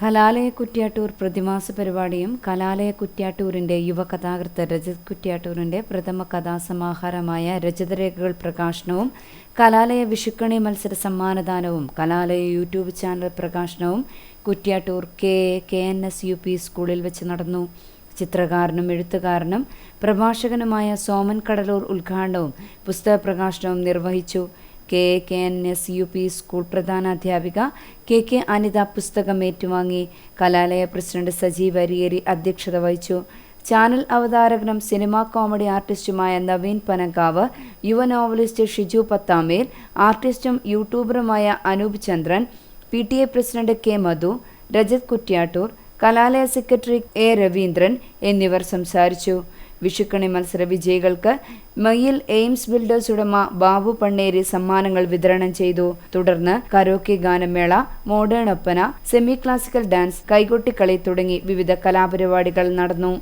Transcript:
കലാലയ കുറ്റ്യാട്ടൂർ പ്രതിമാസ പരിപാടിയും കലാലയ കുറ്റ്യാട്ടൂരിന്റെ യുവകഥാകൃത്ത് രജത് കുറ്റ്യാട്ടൂരിന്റെ പ്രഥമ കഥാസമാഹാരമായ രജതരേഖകൾ പ്രകാശനവും കലാലയ വിഷുക്കണി മത്സര സമ്മാനദാനവും കലാലയ യൂട്യൂബ് ചാനൽ പ്രകാശനവും Kuttiattoor K K N S U P സ്കൂളിൽ വെച്ച് നടന്നു. ചിത്രകാരനും എഴുത്തുകാരനും പ്രഭാഷകനുമായ സോമൻ കടലൂർ ഉദ്ഘാടനവും പുസ്തക പ്രകാശനവും നിർവഹിച്ചു. K. A K. N. S. U. P. School പ്രധാനാധ്യാപിക K. K. Anitha പുസ്തകം ഏറ്റുവാങ്ങി. കലാലയ പ്രസിഡന്റ് സജീവ് അരിയേരി അധ്യക്ഷത വഹിച്ചു. ചാനൽ അവതാരകനും സിനിമാ കോമഡി ആർട്ടിസ്റ്റുമായ നവീൻ പനങ്കാവ് യുവ നോവലിസ്റ്റ് ഷിജു പത്താമേൽ ആർട്ടിസ്റ്റും യൂട്യൂബറുമായ Anoop Chandran P. T. A president K. Madhu Rajath Kuttiattoor Kalalaya secretary A. Raveendran എന്നിവർ സംസാരിച്ചു. വിഷുക്കണി മത്സര വിജയികൾക്ക് മയിൽ എയിംസ് ബിൽഡേഴ്സ് ഉടമ ബാബു പണ്ണേരി സമ്മാനങ്ങൾ വിതരണം ചെയ്തു. തുടർന്ന് കരോക്കി ഗാനമേള modern oppana semi classical dance കൈകൊട്ടിക്കളി തുടങ്ങി വിവിധ കലാപരിപാടികൾ നടന്നു.